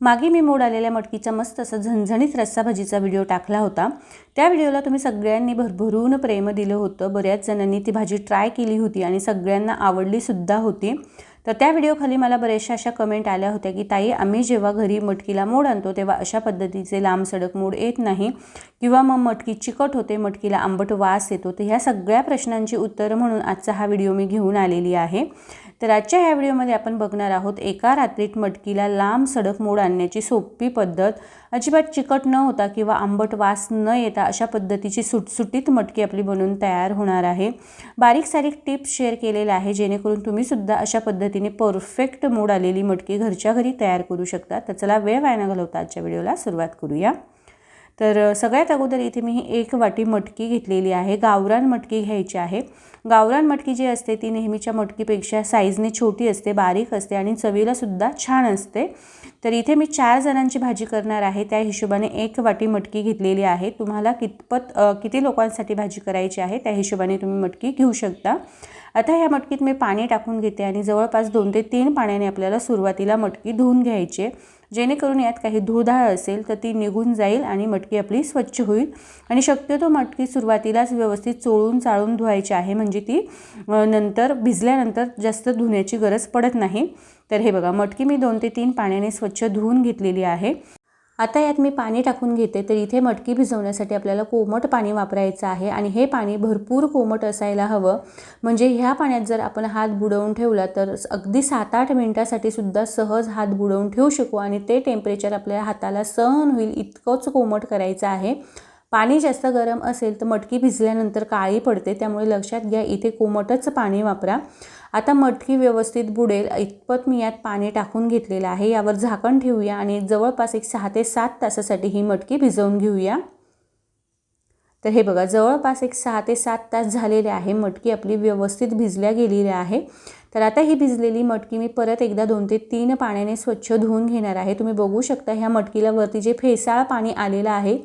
मागे मी मोड आलेल्या मटकीचा मस्त असा झणझणीत रस्सा भाजीचा व्हिडिओ टाकला होता. त्या व्हिडिओला तुम्ही सगळ्यांनी भरभरून प्रेम दिलं होतं. बऱ्याच जणांनी ती भाजी ट्राय केली होती आणि सगळ्यांना आवडलीसुद्धा होती. तर त्या व्हिडिओखाली मला बऱ्याचशा अशा कमेंट आल्या होत्या की ताई आम्ही जेव्हा घरी मटकीला मोड आणतो तेव्हा अशा पद्धतीचे लांब सडक मोड येत नाही किंवा मग मटकी चिकट होते मटकीला आंबट वास येतो. तर ह्या सगळ्या प्रश्नांची उत्तरं म्हणून आजचा हा व्हिडिओ मी घेऊन आलेली आहे. तर आजच्या ह्या व्हिडिओमध्ये आपण बघणार आहोत एका रात्रीत मटकीला लांब सडक मोड आणण्याची सोपी पद्धत. अजिबात चिकट न होता किंवा आंबट वास न येता अशा पद्धतीची सुटसुटीत मटकी आपली बनवून तयार होणार आहे. बारीक सारीक टिप्स शेअर केलेल्या आहे जेणेकरून तुम्हीसुद्धा अशा पद्धतीने परफेक्ट मोड आलेली मटकी घरच्या घरी तयार करू शकता. तर चला वेळ वाया न घालवता आजच्या व्हिडिओला सुरुवात करूया. तर सगळ्यात अगोदर इथे मी ही एक वाटी मटकी घेतलेली आहे. गावरान मटकी घ्यायची आहे. गावरान मटकी जी असते ती नेहमीच्या मटकीपेक्षा साईजने छोटी असते बारीक असते आणि चवीलासुद्धा छान असते. तर इथे मी चार जणांची भाजी करणार आहे. त्या हिशोबाने एक वाटी मटकी घेतलेली आहे. तुम्हाला कितपत किती लोकांसाठी भाजी करायची आहे त्या हिशोबाने तुम्ही मटकी घेऊ शकता. आता ह्या मटकीत मी पाणी टाकून घेते आणि जवळपास दोन ते तीन पाण्याने आपल्याला सुरुवातीला मटकी धुवून घ्यायची जेणेकरून यात काही धुधाळ असेल तर ती निघून जाईल आणि मटकी आपली स्वच्छ होईल. आणि शक्यतो मटकी सुरुवातीलाच व्यवस्थित चोळून चाळून धुवायची आहे. म्हणजे ती नंतर भिजल्यानंतर जास्त धुण्याची गरज पडत नाही. तर हे बघा मटकी मी दोन ते तीन पाण्याने स्वच्छ धुवून घेतलेली आहे. आता यात मी पाणी टाकून घेते तर इथे मटकी भिजवण्यासाठी आपल्याला कोमट पाणी वापरायचं आहे आणि हे पाणी भरपूर कोमट असायला हवं. म्हणजे ह्या पाण्यात जर आपण हात बुडवून ठेवला तर अगदी सात आठ मिनटासाठी सुद्धा सहज हात बुडवून ठेवू शकू आणि ते टेम्परेचर आपल्या हाताला सहन होईल इतकंच कोमट करायचं आहे. पाणी जास्त गरम असेल तर मटकी भिजल्यानंतर काळी पडते त्यामुळे लक्षात घ्या इथे कोमटच पाणी वापरा. आता मटकी व्यवस्थित बुडेल. इतपत मी यात पाणी टाकून घेतलेलं आहे. यावर झाकण ठेवूया आणि जवळपास एक सहा ते सात तासासाठी ही मटकी भिजवून घेऊया. तर हे बघा जवळपास एक सहा ते सात तास झालेले आहे. मटकी आपली व्यवस्थित भिजल्या गेलेली आहे. तर आता ही भिजलेली मटकी मी परत एकदा दोन ते तीन पाण्याने स्वच्छ धुवून घेणार आहे. तुम्ही बघू शकता ह्या मटकीला वरती जे फेसाळ पाणी आलेलं आहे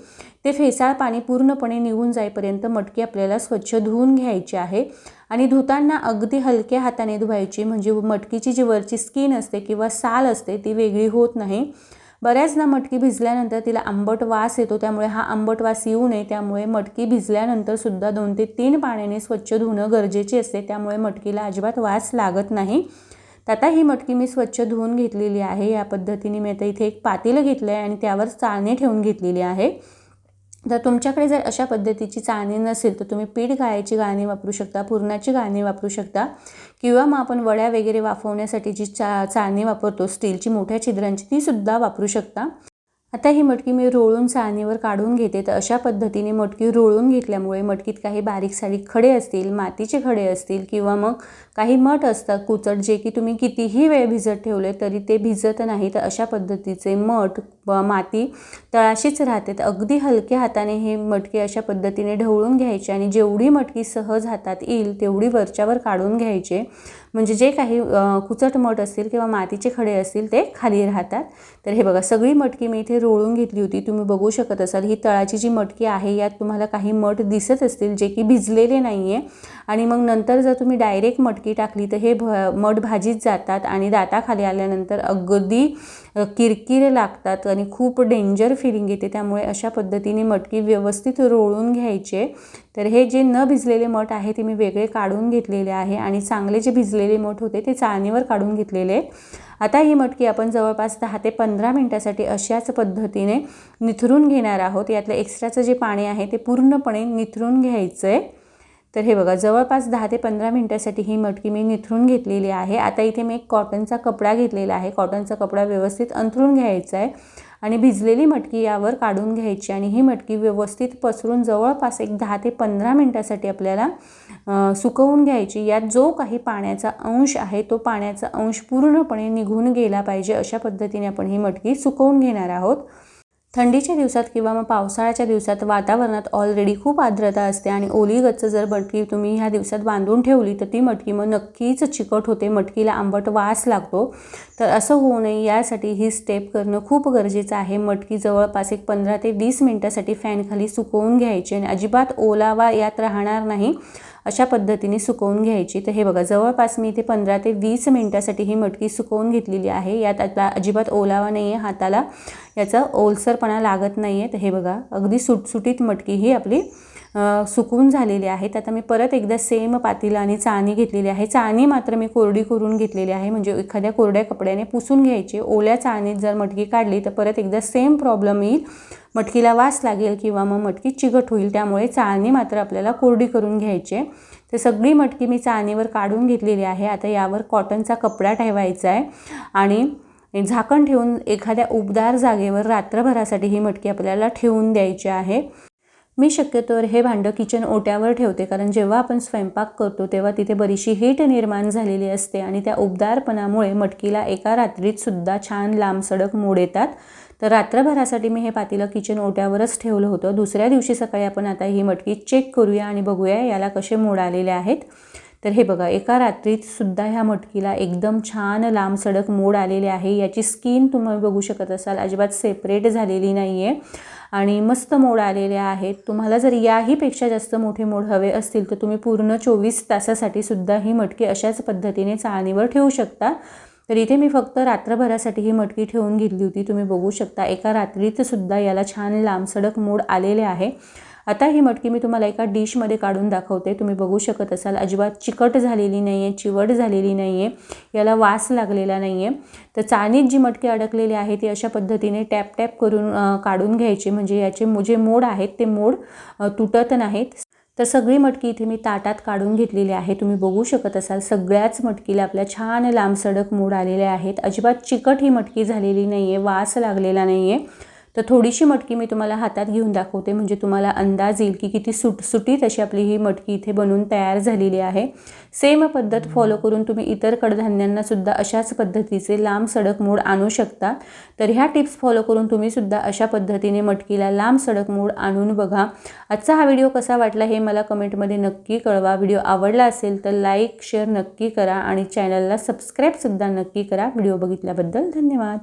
ते फेसाळ पाणी पूर्णपणे निघून जाईपर्यंत मटकी आपल्याला स्वच्छ धुवून घ्यायची आहे. आणि धुताना अगदी हलक्या हाताने धुवायची म्हणजे मटकीची जी वरची स्किन असते किंवा साल असते ती वेगळी होत नाही. बऱ्याचदा मटकी भिजल्यानंतर तिला आंबट वास येतो त्यामुळे हा आंबट वास येऊ नये त्यामुळे मटकी भिजल्यानंतर सुद्धा दोन ते तीन पाण्याने स्वच्छ धुणं गरजेचे असते त्यामुळे मटकीला अजिबात वास लागत नाही. तर आता ही मटकी मी स्वच्छ धुवून घेतलेली आहे या पद्धतीने मी आता इथे एक पातेलं घेतलं आहे आणि त्यावर चाळणे ठेवून घेतलेली आहे. तर तुमच्याकडे जर अशा पद्धतीची चाळणी नसेल तर तुम्ही पीठ गायची गाळणी वापरू शकता पुरणाची गाळणी वापरू शकता. किंवा मग आपण वड्या वगैरे वाफवण्यासाठी जी चा चाळणी वापरतो स्टीलची मोठ्या छिद्रांची तीसुद्धा वापरू शकता. आता ही मटकी मी रोळून चाळणीवर काढून घेते. तर अशा पद्धतीने मटकी रोळून घेतल्यामुळे मटकीत काही बारीक सारीक खडे असतील मातीचे खडे असतील किंवा मग काही मठ असतात कुचट जे की तुम्ही कितीही वेळ भिजत ठेवले तरी ते भिजत नाही. तर अशा पद्धतीचे मठ व माती तळाशीच राहते तर अगदी हलक्या हाताने हे मटकी अशा पद्धतीने ढवळून घ्यायचे आणि जेवढी मटकी सहज हातात येईल तेवढी वरच्यावर काढून घ्यायचे. म्हणजे जे काही कुचट मठ असतील किंवा मातीचे खडे असतील ते खाली राहतात. तर हे बघा सगळी मटकी मी इथे रोळून घेतली होती. तुम्ही बघू शकत असाल ही तळाची जी मटकी आहे यात तुम्हाला काही मठ दिसत असतील जे की भिजलेले नाही आहे आणि मग नंतर जर तुम्ही डायरेक्ट मटकी टाकली तर हे भ मठ भाजीत जातात आणि दाताखाली आल्यानंतर अगदी किरकिर लागतात आणि खूप डेंजर फिलिंग येते. त्यामुळे अशा पद्धतीने मटकी व्यवस्थित रोळून घ्यायचे. तर हे जे न भिजलेले मठ आहे ते मी वेगळे काढून घेतलेले आहे आणि चांगले जे भिजलेले मठ होते ते चाळणीवर काढून घेतलेले. आता ही मटकी आपण जवळपास दहा ते पंधरा मिनटासाठी अशाच पद्धतीने निथरून घेणार आहोत. यातलं एक्स्ट्राचं जे पाणी आहे ते पूर्णपणे निथरून घ्यायचं आहे तर हे बघा जवळपास दहा ते पंधरा मिनटासाठी ही मटकी मी निथरून घेतलेली आहे. आता इथे मी एक कॉटनचा कपडा घेतलेला आहे. कॉटनचा कपडा व्यवस्थित अंथरून घ्यायचा आहे आणि भिजलेली मटकी यावर काढून घ्यायची आणि ही मटकी व्यवस्थित पसरून जवळपास एक दहा ते पंधरा मिनटासाठी आपल्याला सुकवून घ्यायची. यात जो काही पाण्याचा अंश आहे तो पाण्याचा अंश पूर्णपणे निघून गेला पाहिजे अशा पद्धतीने आपण ही मटकी सुकवून घेणार आहोत. थंडीच्या दिवसात किंवा मग पावसाळ्याच्या दिवसात वातावरणात ऑलरेडी खूप आर्द्रता असते आणि ओली गच्च जर मटकी तुम्ही ह्या दिवसात बांधून ठेवली तर ती मटकी मग नक्कीच चिकट होते मटकीला आंबट वास लागतो. तर असं होऊ नये यासाठी ही स्टेप करणं खूप गरजेचं आहे. मटकी जवळपास एक पंधरा ते वीस मिनटासाठी फॅनखाली सुकवून घ्यायची आणि अजिबात ओलावा यात राहणार नाही अशा पद्धतीने सुकवून घ्यायची. तर हे बघा जवळपास मी इथे पंधरा ते वीस मिनटासाठी ही मटकी सुकवून घेतलेली आहे. यात आता अजिबात ओलावा नाही आहे हाताला. याचा ओलसरपणा लागत नाही आहे हे बघा अगदी सुटसुटीत मटकी ही आपली सुकून झालेली आहेत आता मी परत एकदा सेम पातीला आणि चाळणी घेतलेली आहे. चाळणी मात्र मी कोरडी करून घेतलेली आहे. म्हणजे एखाद्या कोरड्या कपड्याने पुसून घ्यायची. ओल्या चाळणीत जर मटकी काढली तर परत एकदा सेम प्रॉब्लेम येईल. मटकीला वास लागेल किंवा मग मटकी चिकट होईल त्यामुळे चाळणी मात्र आपल्याला कोरडी करून घ्यायची तर सगळी मटकी मी चाळणीवर काढून घेतलेली आहे. आता यावर कॉटनचा कपडा ठेवायचा आहे. आणि झाकण ठेवून एखाद्या उबदार जागेवर रात्रभरासाठी ही मटकी आपल्याला ठेवून द्यायची आहे. मी शक्यतोवर हे भांडं किचन ओट्यावर ठेवते कारण जेव्हा आपण स्वयंपाक करतो तेव्हा तिथे बरीचशी हीट निर्माण झालेली असते आणि त्या उबदारपणामुळे मटकीला एका रात्रीत सुद्धा छान लांब सडक मोड येतात. तर रात्रभरासाठी मी हे पातीलं किचन ओट्यावरच ठेवलं होतं. दुसऱ्या दिवशी सकाळी आपण आता ही मटकी चेक करूया आणि बघूया याला कसे मोड आलेले आहेत. तर हे बघा एका रात्रीत सुद्धा ह्या मटकीला एकदम छान लांब सडक मोड आलेले आहे. याची स्किन तुम्ही बघू शकत असाल अजिबात सेपरेट झालेली नाही आहे आणि मस्त मोड आलेले आहेत. तुम्हाला जर याहीपेक्षा जास्त मोठे मोड हवे असतील तर तुम्ही पूर्ण चोवीस तासासाठी सुद्धा ही मटकी अशाच पद्धतीने चाळणीवर ठेवू शकता. तर इथे मी फक्त रात्रभरासाठी ही मटकी ठेवून घेतली होती. तुम्ही बघू शकता एका रात्रीत सुद्धा याला छान लांबसडक मोड आलेले आहे. आता ही मटकी मी तुम्हाला एका डिशमध्ये काढून दाखवते. तुम्ही बघू शकत असाल अजिबात चिकट झालेली नाही आहे चिवट झालेली नाही आहे याला वास लागलेला नाही आहे तर चाळणीत जी मटकी अडकलेली आहे ती अशा पद्धतीने टॅप टॅप करून काढून घ्यायची. म्हणजे याचे जे मोड आहेत ते मोड तुटत नाहीत. तर सगळी मटकी इथे मी ताटात काढून घेतलेली आहे. तुम्ही बघू शकत असाल सगळ्याच मटकीला आपल्या छान लांबसडक मोड आलेले आहेत. अजिबात चिकट ही मटकी झालेली नाही आहे वास लागलेला नाही आहे तर थोडीशी मटकी मी तुम्हाला हातात घेऊन दाखवते. म्हणजे तुम्हाला अंदाज येईल की किती सुट सुटीत अशी आपली ही मटकी इथे बनवून तयार झालेली आहे. सेम पद्धत फॉलो करून तुम्ही इतर कडधान्यांनासुद्धा अशाच पद्धतीचे लांब सडक मोड आणू शकता. तर ह्या टिप्स फॉलो करून तुम्हीसुद्धा अशा पद्धतीने मटकीला लांब सडक मोड आणून बघा. आजचा हा व्हिडिओ कसा वाटला हे मला कमेंटमध्ये नक्की कळवा. व्हिडिओ आवडला असेल तर लाईक शेअर नक्की करा आणि चॅनलला सबस्क्राईबसुद्धा नक्की करा. व्हिडिओ बघितल्याबद्दल धन्यवाद.